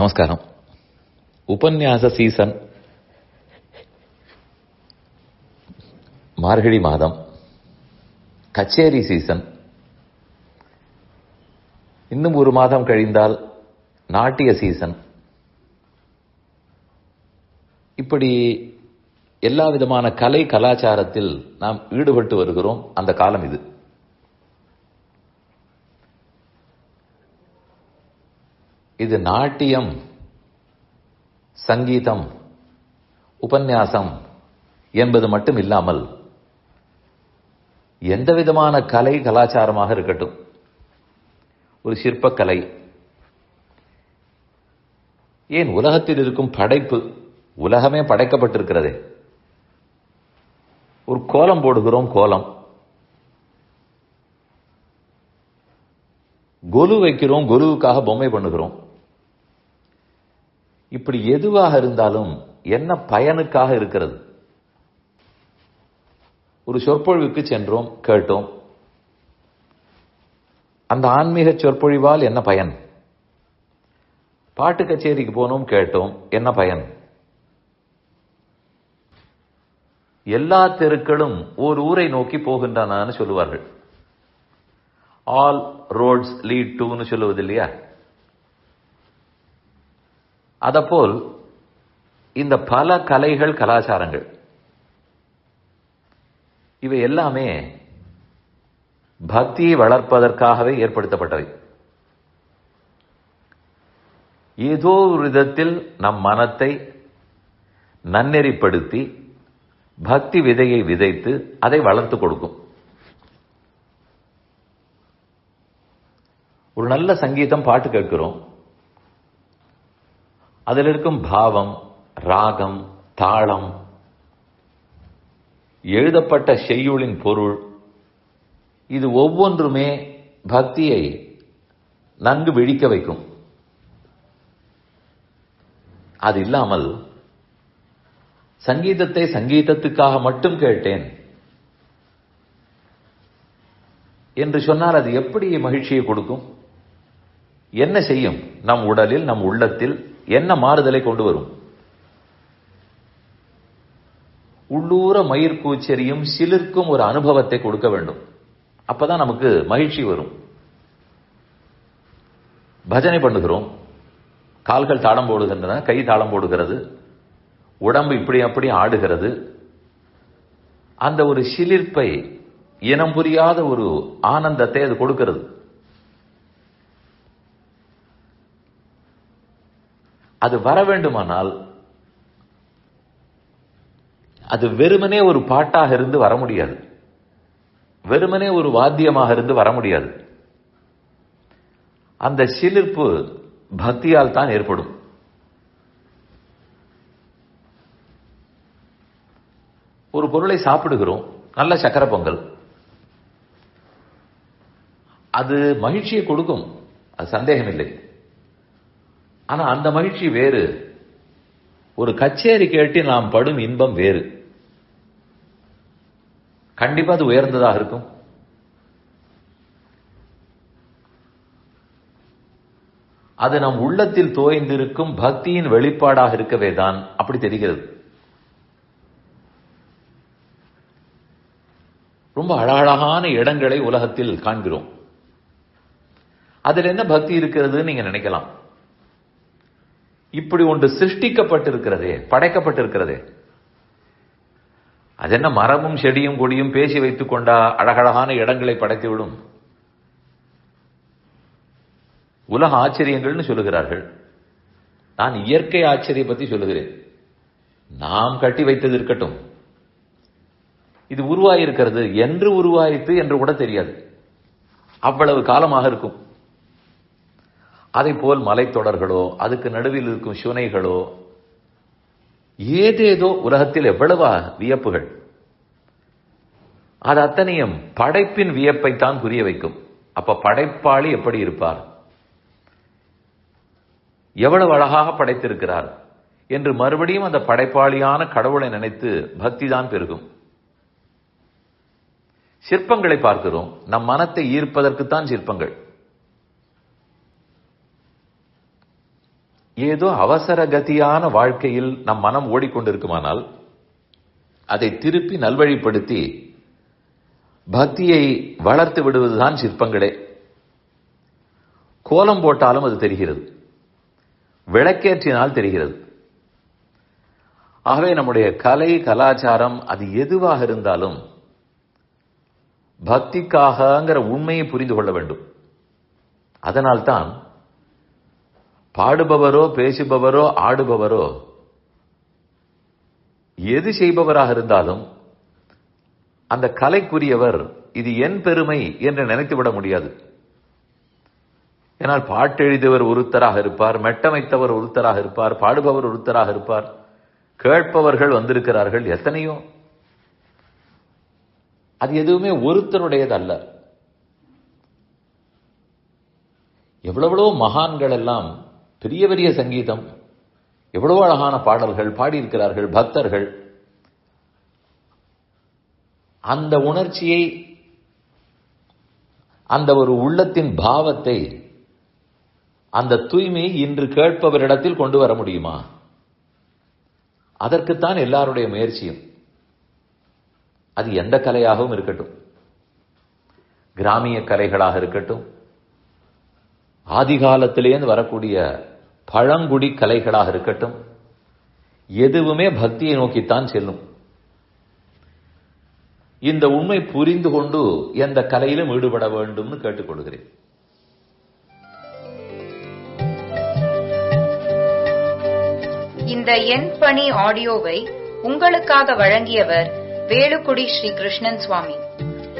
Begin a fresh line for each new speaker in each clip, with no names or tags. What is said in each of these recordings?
நமஸ்காரம் உபன்யாச சீசன் மார்கழி மாதம் கச்சேரி சீசன் இன்னும் ஒரு மாதம் கழிந்தால் நாட்டிய சீசன் இப்படி எல்லா விதமான கலை கலாச்சாரத்தில் நாம் ஈடுபட்டு வருகிறோம் அந்த காலம் இது இது நாட்டியம் சங்கீதம் உபன்யாசம் என்பது மட்டும் இல்லாமல் எந்த விதமான கலை கலாச்சாரமாக இருக்கட்டும். ஒரு சிற்பக்கலை. ஏன் உலகத்தில் இருக்கும் படைப்பு உலகமே படைக்கப்பட்டிருக்கிறதே? ஒரு கோலம் போடுகிறோம் கோலம். கொலு வைக்கிறோம் கொலுவுக்காக பொம்மை பண்ணுகிறோம். இப்படி எதுவாக இருந்தாலும் என்ன பயனுக்காக இருக்கிறது? ஒரு சொற்பொழிவுக்கு சென்றோம் கேட்டோம். அந்த ஆன்மீக சொற்பொழிவால் என்ன பயன்? பாட்டு கச்சேரிக்கு போனோம் கேட்டோம். என்ன பயன்? எல்லா தெருக்களும் ஓர் ஊரை நோக்கி போகின்றன சொல்லுவார்கள். ஆல் ரோட்ஸ் லீட் டூன்னு சொல்லுவது இல்லையா அதப்போல் இந்த பல கலைகள் கலாச்சாரங்கள் இவை எல்லாமே பக்தியை வளர்ப்பதற்காகவே ஏற்படுத்தப்பட்டவை. ஏதோ ஒரு விதத்தில் நம் மனத்தை நன்னெறிப்படுத்தி பக்தி விதையை விதைத்து அதை வளர்த்து கொடுக்கும். ஒரு நல்ல சங்கீதம் பாட்டு கேட்கிறோம். அதில் இருக்கும் பாவம் ராகம் தாளம் எழுதப்பட்ட செய்யுளின் பொருள் இது ஒவ்வொன்றுமே பக்தியை நன்கு விழிக்க வைக்கும். அது இல்லாமல் சங்கீதத்தை சங்கீதத்துக்காக மட்டும் கேட்டேன் என்று சொன்னால் அது எப்படி மகிழ்ச்சியை கொடுக்கும்? என்ன செய்யும்? நம் உடலில் நம் உள்ளத்தில் என்ன மாறுதலை கொண்டு வரும்? உள்ளூர மயிர் கூச்சரியும் சிலிர்க்கும் ஒரு அனுபவத்தை கொடுக்க வேண்டும். அப்பதான் நமக்கு மகிழ்ச்சி வரும். பஜனை பண்ணுகிறோம். கால்கள் தாளம் போடுகின்றன கை தாளம் போடுகிறது உடம்பு இப்படி அப்படி ஆடுகிறது. அந்த ஒரு சிலிர்ப்பை இனம் புரியாத ஒரு ஆனந்தத்தை அது கொடுக்கிறது. அது வர வேண்டுமானால் அது வெறுமனே ஒரு பாட்டாக இருந்து வர முடியாது. வெறுமனே ஒரு வாத்தியமாக இருந்து வர முடியாது. அந்த சிலிர்ப்பு பக்தியால் தான் ஏற்படும். ஒரு பொருளை சாப்பிடுகிறோம் நல்ல சக்கரை பொங்கல். அது மகிழ்ச்சியை கொடுக்கும். அது சந்தேகம் இல்லை ஆனா அந்த மகிழ்ச்சி வேறு. ஒரு கச்சேரி கேட்டு நாம் படும் இன்பம் வேறு. கண்டிப்பா அது உயர்ந்ததாக இருக்கும். அது நம் உள்ளத்தில் தோய்ந்திருக்கும் பக்தியின் வெளிப்பாடாக இருக்கவே தான் அப்படி தெரிகிறது. ரொம்ப அழகழகான இடங்களை உலகத்தில் காண்கிறோம். அதில் என்ன பக்தி இருக்கிறதுன்னு நீங்க நினைக்கலாம். இப்படி ஒன்று சிருஷ்டிக்கப்பட்டிருக்கிறதே படைக்கப்பட்டிருக்கிறதே. அது என்ன மரமும் செடியும் கொடியும் பேசி வைத்துக் கொண்டா அழகழகான இடங்களை படைத்துவிடும் உலக ஆச்சரியங்கள்னு சொல்லுகிறார்கள். நான் இயற்கை ஆச்சரிய பத்தி சொல்லுகிறேன். நாம் கட்டி வைத்தது இருக்கட்டும். இது உருவாயிருக்கிறது என்று உருவாயித்து என்று கூட தெரியாது. அவ்வளவு காலமாக இருக்கும். அதை போல் மலைத்தொடர்களோ அதுக்கு நடுவில் இருக்கும் சுனைகளோ ஏதேதோ உலகத்தில் எவ்வளவா வியப்புகள். அது அத்தனையும் படைப்பின் வியப்பை தான் புரிய வைக்கும். அப்ப படைப்பாளி எப்படி இருப்பார்? எவ்வளவு அழகாக படைத்திருக்கிறார் என்று மறுபடியும் அந்த படைப்பாளியான கடவுளை நினைத்து பக்தி தான் பெருகும். சிற்பங்களை பார்க்கிறோம். நம் மனத்தை ஈர்ப்பதற்குத்தான் சிற்பங்கள். ஏதோ அவசர கதியான வாழ்க்கையில் நம் மனம் ஓடிக்கொண்டிருக்குமானால் அதை திருப்பி நல்வழிப்படுத்தி பக்தியை வளர்த்து விடுவதுதான் சிற்பங்களே. கோலம் போட்டாலும் அது தெரிகிறது. விளக்கேற்றினால் தெரிகிறது. ஆகவே நம்முடைய கலை கலாச்சாரம் அது எதுவாக இருந்தாலும் பக்திக்காகங்கிற உண்மையை புரிந்து கொள்ள வேண்டும். அதனால்தான் பாடுபவரோ பேசுபவரோ ஆடுபவரோ எது செய்பவராக இருந்தாலும் அந்த கலைக்குரியவர் இது என் பெருமை என்று நினைத்துவிட முடியாது. ஏனால் பாட்டெழுதியவர் ஒருத்தராக இருப்பார் மெட்டமைத்தவர் ஒருத்தராக இருப்பார் பாடுபவர் ஒருத்தராக இருப்பார். கேட்பவர்கள் வந்திருக்கிறார்கள் எத்தனையோ. அது எதுவுமே ஒருத்தருடையது அல்ல எவ்வளவோ மகான்கள் எல்லாம் பெரிய பெரிய சங்கீதம். எவ்வளவோ அழகான பாடல்கள் பாடியிருக்கிறார்கள் பக்தர்கள். அந்த உணர்ச்சியை அந்த ஒரு உள்ளத்தின் பாவத்தை அந்த தூய்மை இன்று கேட்பவரிடத்தில் கொண்டு வர முடியுமா? அதற்குத்தான் எல்லாருடைய முயற்சியும். அது எந்த கலையாகவும் இருக்கட்டும். கிராமிய கலைகளாக இருக்கட்டும். ஆதிகாலத்திலேருந்து வரக்கூடிய பழங்குடி கலைகளாக இருக்கட்டும் எதுவுமே பக்தியை நோக்கித்தான் செல்லும். இந்த உண்மை புரிந்து கொண்டு எந்த கலையிலும் ஈடுபட வேண்டும்னு கேட்டுக்கொள்கிறேன்
இந்த என் பணி ஆடியோவை உங்களுக்காக வழங்கியவர் வேலுக்குடி ஸ்ரீ கிருஷ்ணன் சுவாமி.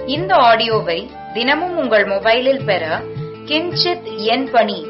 இந்த ஆடியோவை தினமும் உங்கள் மொபைலில் பெற கிஞ்சித் என் பணி